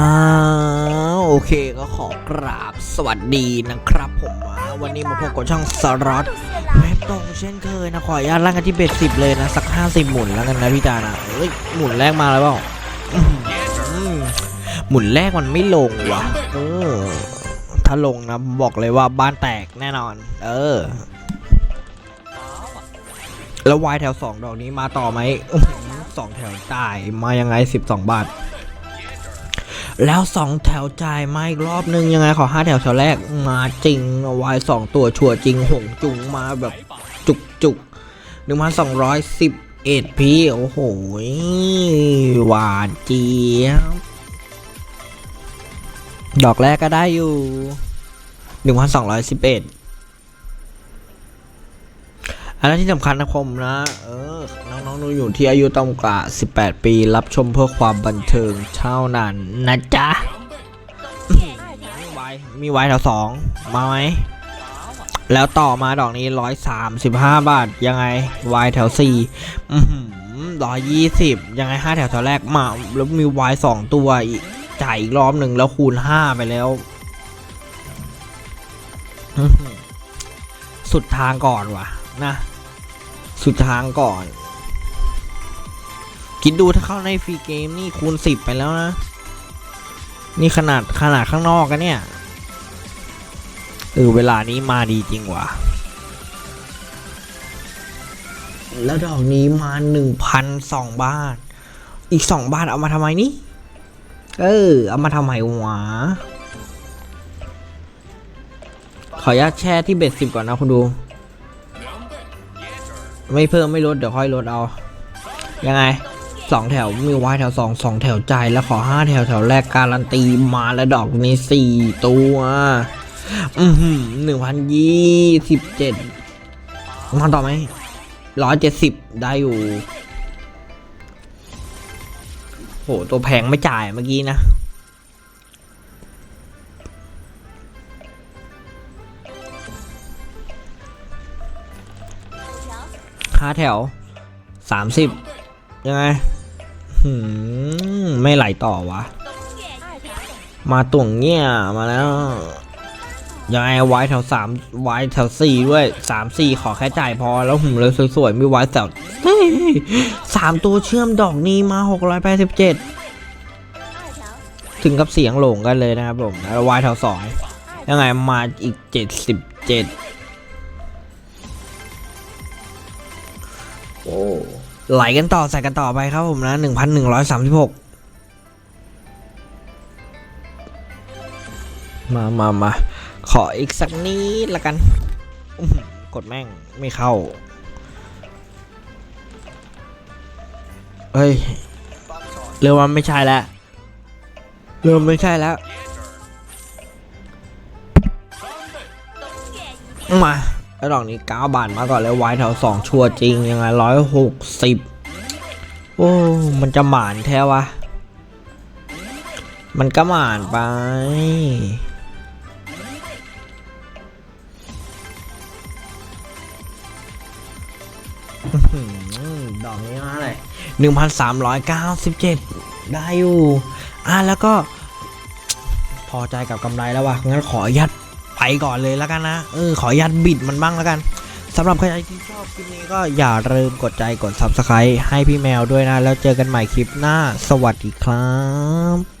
อ้าวโอเคก็ขอกราบสวัสดีนะครับผมว่าวันนี้มาพบกับช่องสล็อตเว็บตรงเช่นเคยนะขออนุญาตล่างกันที่เบ็ดสิบเลยนะสักห้าสิบหมุนแล้วกันนะพี่จานะเฮ้ยหมุนแรกมาแล้วเปล่าหมุนแรกมันไม่ลงวะเออถ้าลงนะบอกเลยว่าบ้านแตกแน่นอน เออ แล้ววายแถวสองดอกนี้มาต่อไหมอื้อหือสองแถวจ่ายมายังไงสิบสองบาท แล้วสองแถวจ่ายมาอีกรอบนึงยังไงขอห้าแถวแถวแรกมาจริงวายสองตัวชัวจริงหงจุงมาแบบจุกจุกหนึ่งพันสองร้อยสิบเอ็ดพีโอ้โหหวานเจี๊ยบดอกแรกก็ได้อยู่หนึ่งพันสองร้อยสิบเอ็ด อันนั้นที่สำคัญนะผมนะ เออ น้องๆหนูอยู่ที่อายุต่ำกว่า 18 ปี รับชมเพื่อความบันเทิงเท่านั้นนะจ๊ะ มีไว้ มีไว้แถวสองมาไหม แล้วต่อมาดอกนี้ร้อยสามสิบาท ยังไงวายแถวสี่ร้อยยี่สิบยังไงห้าแถวแถวแรกมา แล้วมีวายสองตัวอีกจ่ายอีกรอบหนึ่งแล้วคูณห้าไปแล้ว สุดทางก่อนว่ะ นะ สุดทางก่อน คิดดูถ้าเข้าในฟรีเกมนี่คูณสิบไปแล้วนะ นี่ขนาดขนาดข้างนอกกันเนี่ยเออเวลานี้มาดีจริงว่ะ แล้วดอกนี้มาหนึ่งพันสองบาท อีกสองบาทเอามาทำไมนี่ เออ เอามาทำไมวะ ขออนุญาตแช่ที่เบ็ดสิบก่อนนะคุณดู ไม่เพิ่มไม่ลดเดี๋ยวค่อยลดเอา ยังไงสองแถวมีไว้แถวสองสองแถวใจแล้วขอห้าแถวแถวแรกการันตีมาแล้วดอกนี้สี่ตัวอือหือหนึ่งพันยี่สิบเจ็ดมาต่อไหมร้อยเจ็ดสิบได้อยู่โหตัวแพงไม่จ่ายเมื่อกี้นะ ห้าแถวสามสิบยังไงหืมไม่ไหลต่อวะ มาต่วงเงี้ยมาแล้วยังไงไว้แถวสามไว้แถวสี่ด้วยสามสี่ขอแค่จ่ายพอแล้วหุ่มเลยสวยๆมีไว้แถวสามตัวเชื่อมดอกนี้มาหกร้อยแปดสิบเจ็ดถึงกับเสียงหลงกันเลยนะครับผมแล้วไว้แถวสองยังไงมาอีกเจ็ดสิบเจ็ด โอ้ไหลกันต่อใส่กันต่อไปครับผมนะหนึ่งพันหนึ่งร้อยสามสิบหกมามามาขออีกสักนิดละกัน กดแม่งไม่เข้า เฮ้ย เริ่มว่าไม่ใช่แล้ว เริ่มไม่ใช่แล้ว มา แล้วดอกนี้9บาทมาก่อนแล้วไว้แถวสองชัวจริงยังไงร้อยหกสิบโอ้มันจะหมานแท้วะ มันก็หมานไป ดอกนี้มาเลยหนึ่งพันสามร้อยเก้าสิบเจ็ดได้อยู่ อะแล้วก็ พอใจกับกำไรแล้ววะงั้นขออนุญาต ไปก่อนเลยแล้วกันนะ เออ ขออนุญาตบิดมันบ้างแล้วกันสำหรับใครที่ชอบคลิปนี้ก็อย่าลืมกดใจกด Subscribe ให้พี่แมวด้วยนะ แล้วเจอกันใหม่คลิปหน้า สวัสดีครับ